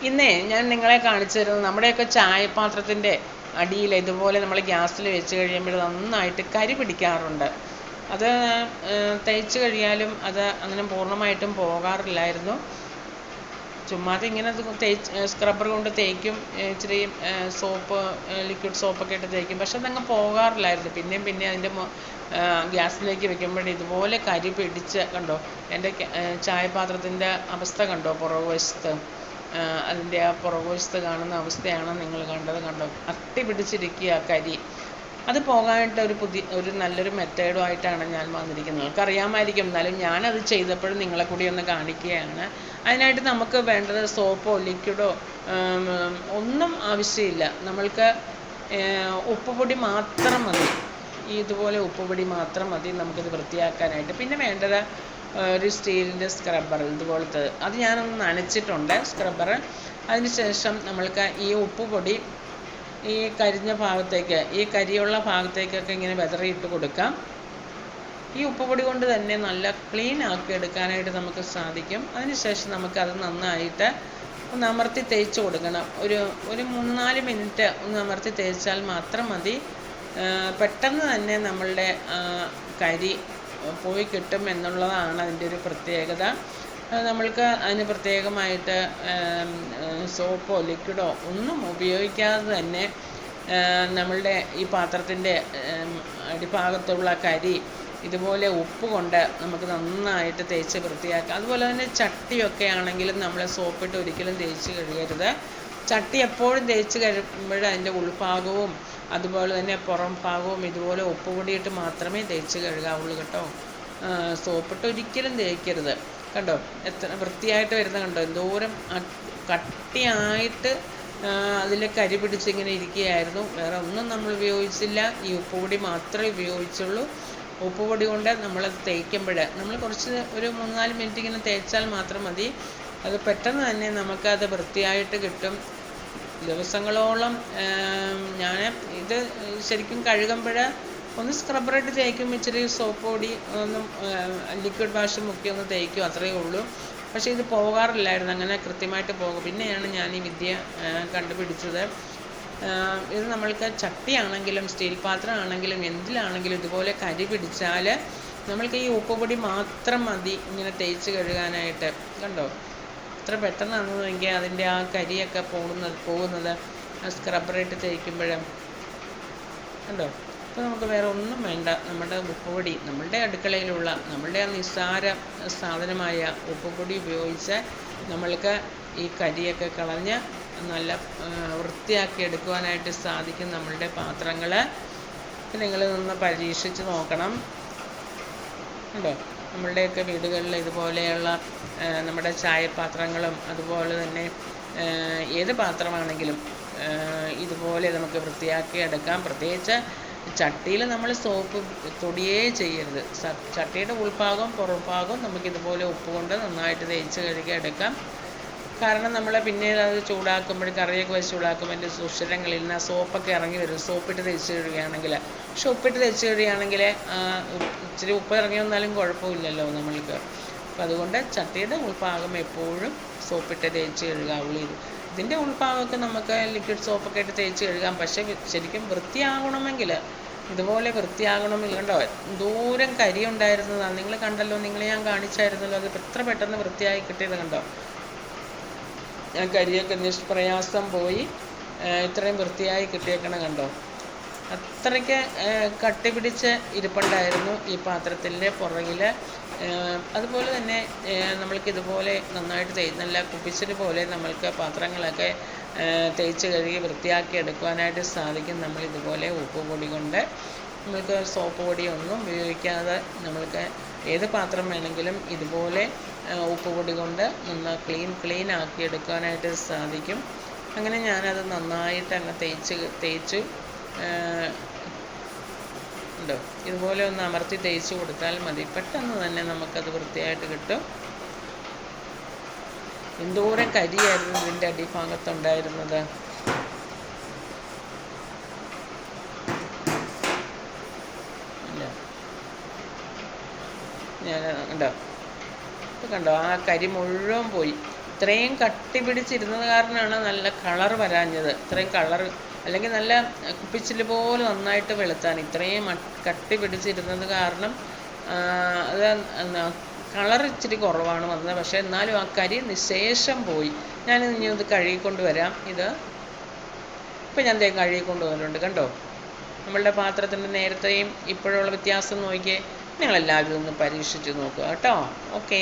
ഇന്നേ ഞാൻ നിങ്ങളെ കാണിച്ചു തരുന്നത് നമ്മുടെയൊക്കെ ചായപാത്രത്തിന്റെ അടിയിൽ ഇതുപോലെ നമ്മൾ ഗ്യാസിൽ വെച്ച് കഴിയുമ്പോൾ നന്നായിട്ട് കരി പിടിക്കാറുണ്ട്. അത് തേച്ച് കഴിയാലും അത് അങ്ങനെ പൂർണമായിട്ടും പോകാറില്ലായിരുന്നു. ചുമ്മാതെ ഇങ്ങനെ തേച്ച് സ്ക്രബ്ബർ കൊണ്ട് തേക്കും ഇച്ചിരി സോപ്പ് ലിക്വിഡ് സോപ്പൊക്കെ ഇട്ട് തേക്കും. പക്ഷെ അതങ്ങ് പോകാറില്ലായിരുന്നു. പിന്നെയും പിന്നെ അതിന്റെ ഗ്യാസിലേക്ക് വെക്കുമ്പോഴേ ഇതുപോലെ കരി പിടിച്ച് കണ്ടോ എന്റെ ചായപാത്രത്തിന്റെ അവസ്ഥ കണ്ടോ പുറകുവശത്ത്? അതിന്റെ ആ പുറകുവശത്ത് കാണുന്ന അവസ്ഥയാണ് നിങ്ങൾ കണ്ടത്. കണ്ടോ? അട്ടി പിടിച്ചിരിക്കുക കരി. അത് പോകാനായിട്ട് ഒരു പുതിയ ഒരു നല്ലൊരു മെത്തേഡുമായിട്ടാണ് ഞാൻ വന്നിരിക്കുന്നത്. നിങ്ങൾക്ക് അറിയാമായിരിക്കും എന്നാലും ഞാനത് ചെയ്തപ്പോഴും നിങ്ങളെ കൂടി ഒന്ന് കാണിക്കുകയാണ്. അതിനായിട്ട് നമുക്ക് വേണ്ടത് സോപ്പോ ലിക്വിഡോ ഒന്നും ആവശ്യമില്ല. നമ്മൾക്ക് ഉപ്പുപൊടി മാത്രം മതി. ഇതുപോലെ ഉപ്പുപൊടി മാത്രം മതി നമുക്കിത് വൃത്തിയാക്കാനായിട്ട്. പിന്നെ വേണ്ടത് ഒരു സ്റ്റീലിന്റെ സ്ക്രബ്ബർ ഇതുപോലത്തെ. അത് ഞാനൊന്ന് നനച്ചിട്ടുണ്ട് സ്ക്രബ്ബർ ശേഷം നമ്മൾക്ക് ഈ ഉപ്പുപൊടി ഈ കരിഞ്ഞ ഭാഗത്തേക്ക് ഈ കരിയുള്ള ഭാഗത്തേക്കൊക്കെ ഇങ്ങനെ വിതറിയിട്ട് കൊടുക്കാം. ഈ ഉപ്പുപൊടി കൊണ്ട് തന്നെ നല്ല ക്ലീൻ ആക്കി എടുക്കാനായിട്ട് നമുക്ക് സാധിക്കും. അതിനുശേഷം നമുക്കത് നന്നായിട്ട് ഒന്ന് അമർത്തി തേച്ച് കൊടുക്കണം. ഒരു ഒരു മൂന്ന് നാല് മിനിറ്റ് ഒന്ന് അമർത്തി തേച്ചാൽ മാത്രം മതി. പെട്ടെന്ന് തന്നെ നമ്മളുടെ കരി പോയി കിട്ടും എന്നുള്ളതാണ് അതിന്റെ ഒരു പ്രത്യേകത. നമ്മൾക്ക് അതിന് പ്രത്യേകമായിട്ട് സോപ്പോ ലിക്വിഡോ ഒന്നും ഉപയോഗിക്കാതെ തന്നെ നമ്മളുടെ ഈ പാത്രത്തിന്റെ അടിഭാഗത്തുള്ള കരി ഇതുപോലെ ഉപ്പ് കൊണ്ട് നമുക്ക് നന്നായിട്ട് തേച്ച് വൃത്തിയാക്കാം. അതുപോലെ തന്നെ ചട്ടിയൊക്കെ ആണെങ്കിലും നമ്മൾ സോപ്പിട്ട് ഒരിക്കലും തേച്ച് കഴുകരുത്. ചട്ടി എപ്പോഴും തേച്ച് കഴിയുമ്പോൾ അതിന്റെ ഉൾഭാഗവും അതുപോലെ തന്നെ പുറം ഭാഗവും ഇതുപോലെ ഉപ്പ് പൊടിയിട്ട് മാത്രമേ തേച്ച് കഴുകാവുള്ളൂ കേട്ടോ. സോപ്പിട്ട് ഒരിക്കലും തേക്കരുത്. കണ്ടോ? എത്ര വൃത്തിയായിട്ട് വരുന്ന കണ്ടോ? എന്തോരം കട്ടിയായിട്ട് അതിൽ കരി പിടിച്ചിങ്ങനെ ഇരിക്കുകയായിരുന്നു. വേറെ ഒന്നും നമ്മൾ ഉപയോഗിച്ചില്ല. ഈ ഉപ്പുപൊടി മാത്രമേ ഉപയോഗിച്ചുള്ളൂ. ഉപ്പുപൊടി കൊണ്ട് നമ്മൾ തേക്കുമ്പോൾ നമ്മൾ കുറച്ച് ഒരു മൂന്നാൽ മിനിറ്റ് ഇങ്ങനെ തേച്ചാൽ മാത്രം മതി. അത് പെട്ടെന്ന് തന്നെ നമുക്കത് വൃത്തിയായിട്ട് കിട്ടും. ദിവസങ്ങളോളം ഞാൻ ഇത് ശരിക്കും കഴുകുമ്പോൾ ഒന്ന് സ്ക്രബ്ബറായിട്ട് തേക്കും ഇച്ചിരി സോപ്പ് പൊടി ഒന്നും ലിക്വിഡ് വാഷ് മുക്കി ഒന്ന് തേക്കും അത്രയേ ഉള്ളൂ. പക്ഷേ ഇത് പോകാറില്ലായിരുന്നു അങ്ങനെ കൃത്യമായിട്ട് പോകും. പിന്നെയാണ് ഞാൻ ഈ വിദ്യ കണ്ടുപിടിച്ചത്. ഇത് നമ്മൾക്ക് ചട്ടിയാണെങ്കിലും സ്റ്റീൽ പാത്രമാണെങ്കിലും എന്തിലാണെങ്കിലും ഇതുപോലെ കരി പിടിച്ചാൽ നമ്മൾക്ക് ഈ ഉപ്പുപൊടി മാത്രം മതി ഇങ്ങനെ തേച്ച് കഴുകാനായിട്ട്. കണ്ടോ? എത്ര പെട്ടെന്നാണെന്നെങ്കിൽ അതിന്റെ ആ കരിയൊക്കെ പോകുന്നത് പോകുന്നത്. ആ സ്ക്രബറിട്ട് തേക്കുമ്പോഴും. കണ്ടോ? അപ്പോൾ നമുക്ക് വേറെ ഒന്നും വേണ്ട. നമ്മുടെ ഉപ്പുപൊടി നമ്മളുടെ അടുക്കളയിലുള്ള നമ്മളുടെ നിസ്സാര സാധനമായ ഉപ്പുപൊടി ഉപയോഗിച്ച് നമ്മൾക്ക് ഈ കരിയൊക്കെ കളഞ്ഞ് നല്ല വൃത്തിയാക്കി എടുക്കുവാനായിട്ട് സാധിക്കും നമ്മളുടെ പാത്രങ്ങൾ നിങ്ങൾ നിന്ന് പരീക്ഷിച്ച് നോക്കണം. കണ്ടോ? നമ്മളുടെയൊക്കെ വീടുകളിൽ ഇതുപോലെയുള്ള നമ്മുടെ ചായപാത്രങ്ങളും അതുപോലെ തന്നെ ഏത് പാത്രമാണെങ്കിലും ഇതുപോലെ നമുക്ക് വൃത്തിയാക്കി എടുക്കാം. പ്രത്യേകിച്ച് ചട്ടിയിൽ നമ്മൾ സോപ്പ് തൊടിയേ ചെയ്യരുത്. ചട്ടിയുടെ ഉൾഭാഗം പുറംഭാഗം നമുക്കിതുപോലെ ഉപ്പ് കൊണ്ട് നന്നായിട്ട് തേച്ച് കഴുകി എടുക്കാം. കാരണം നമ്മൾ പിന്നീട് അത് ചൂടാക്കുമ്പോൾ കറിയൊക്കെ വെച്ച് ചൂടാക്കുമ്പോൾ അതിന്റെ സുഷിരങ്ങളിൽ നിന്ന് സോപ്പൊക്കെ ഇറങ്ങി വരും. സോപ്പിട്ട് തേച്ച് കഴുകുകയാണെങ്കിൽ പക്ഷെ ഉപ്പിട്ട് തേച്ച് കഴുകുകയാണെങ്കിൽ ഇച്ചിരി ഉപ്പ് ഇറങ്ങി വന്നാലും കുഴപ്പമില്ലല്ലോ നമ്മൾക്ക്. അപ്പം അതുകൊണ്ട് ചട്ടിയുടെ ഉൾഭാഗം എപ്പോഴും സോപ്പിട്ട് തേച്ച് കഴുകാവുള്ളൂ ഇത് ഇതിന്റെ ഉൾഭാഗമൊക്കെ നമുക്ക് ലിക്വിഡ് സോപ്പൊക്കെ ഇട്ട് തേച്ച് കഴുകാം. പക്ഷേ ശരിക്കും വൃത്തിയാകണമെങ്കിൽ ഇതുപോലെ വൃത്തിയാകണമെങ്കിൽ കണ്ടോ ദൂരം കരി ഉണ്ടായിരുന്നതാണ് നിങ്ങൾ കണ്ടല്ലോ നിങ്ങളെ ഞാൻ കാണിച്ചായിരുന്നല്ലോ അത് എത്ര പെട്ടെന്ന് വൃത്തിയായി കിട്ടിയത് കണ്ടോ. ഞാൻ കരിയൊക്കെ നിഷ്പ്രയാസം പോയി. ഇത്രയും വൃത്തിയായി കിട്ടിയേക്കണം കണ്ടോ? അത്രയ്ക്ക് കട്ടി പിടിച്ച് ഇരിപ്പുണ്ടായിരുന്നു ഈ പാത്രത്തിന്റെ പുറകിൽ. അതുപോലെ തന്നെ നമ്മൾക്ക് ഇതുപോലെ നന്നായിട്ട് തേ നല്ല കുപ്പിച്ചിൽ പോലെ നമ്മൾക്ക് പാത്രങ്ങളൊക്കെ തേച്ച് കഴുകി വൃത്തിയാക്കി എടുക്കുവാനായിട്ട് സാധിക്കും നമ്മൾ ഇതുപോലെ ഉപ്പ് പൊടി കൊണ്ട്. നമ്മൾക്ക് സോപ്പ് പൊടിയൊന്നും ഉപയോഗിക്കാതെ നമ്മൾക്ക് ഏത് പാത്രം വേണമെങ്കിലും ഇതുപോലെ ഉപ്പുപൊടി കൊണ്ട് നന്നാ ക്ലീൻ ക്ലീൻ ആക്കി എടുക്കാനായിട്ട് സാധിക്കും. അങ്ങനെ ഞാനത് നന്നായിട്ട് അങ്ങ് തേച്ച് തേച്ചു ഉണ്ടോ? ഇതുപോലെ ഒന്ന് അമർത്തി തേച്ച് കൊടുത്താൽ മതി. പെട്ടെന്ന് തന്നെ നമുക്കത് വൃത്തിയായിട്ട് കിട്ടും. എന്തോരം കരിയായിരുന്നു ഇതിന്റെ അടിഭാഗത്തുണ്ടായിരുന്നത്. ഞാൻ കണ്ടോ? ഇപ്പ കണ്ടോ? ആ കരി മുഴുവൻ പോയി. ഇത്രയും കട്ടി പിടിച്ചിരുന്നത് കാരണമാണ് നല്ല കളർ വരാഞ്ഞത്. ഇത്രയും കളർ അല്ലെങ്കിൽ നല്ല കുപ്പിച്ചിൽ പോലെ നന്നായിട്ട് വെളുത്താൻ ഇത്രയും കട്ടി പിടിച്ചിരുന്നത് കാരണം അത് കളർ ഇച്ചിരി കുറവാണ് വന്നത്. പക്ഷേ എന്നാലും ആ കരി നിശേഷം പോയി. ഞാൻ ഇനി ഇത് കഴുകിക്കൊണ്ട് വരാം. ഇത് ഇപ്പം ഞാൻ ദേ കഴുകിക്കൊണ്ട് വന്നിട്ടുണ്ട്. കണ്ടോ? നമ്മളുടെ പാത്രത്തിന്റെ നേരത്തെയും ഇപ്പോഴുള്ള വ്യത്യാസം നോക്കിയേ. നിങ്ങളെല്ലാവരും ഒന്ന് പരീക്ഷിച്ച് നോക്കുക കേട്ടോ. ഓക്കേ